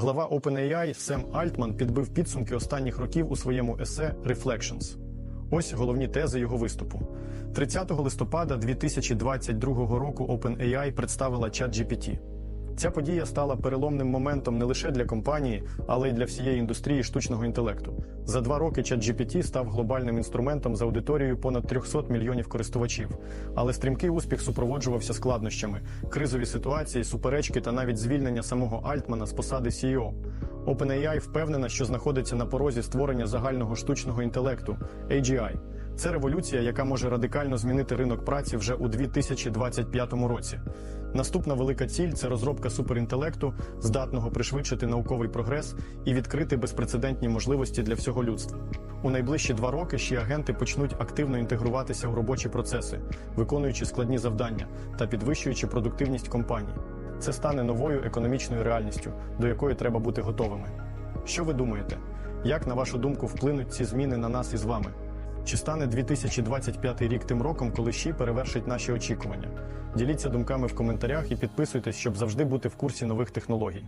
Глава OpenAI Сем Альтман підбив підсумки останніх років у своєму есе Reflections. Ось головні тези його виступу. 30 листопада 2022 року OpenAI представила ChatGPT. Ця подія стала переломним моментом не лише для компанії, але й для всієї індустрії штучного інтелекту. За два роки ChatGPT став глобальним інструментом з аудиторією понад 300 мільйонів користувачів. Але стрімкий успіх супроводжувався складнощами, кризові ситуації, суперечки та навіть звільнення самого Альтмана з посади CEO. OpenAI впевнена, що знаходиться на порозі створення загального штучного інтелекту AGI. Це революція, яка може радикально змінити ринок праці вже у 2025 році. Наступна велика ціль це розробка суперінтелекту, здатного пришвидшити науковий прогрес і відкрити безпрецедентні можливості для всього людства. У найближчі два роки ще агенти почнуть активно інтегруватися у робочі процеси, виконуючи складні завдання та підвищуючи продуктивність компаній. Це стане новою економічною реальністю, до якої треба бути готовими. Що ви думаєте? Як, на вашу думку, вплинуть ці зміни на нас із вами? Чи стане 2025 рік тим роком, коли ще перевершить наші очікування? Діліться думками в коментарях і підписуйтесь, щоб завжди бути в курсі нових технологій.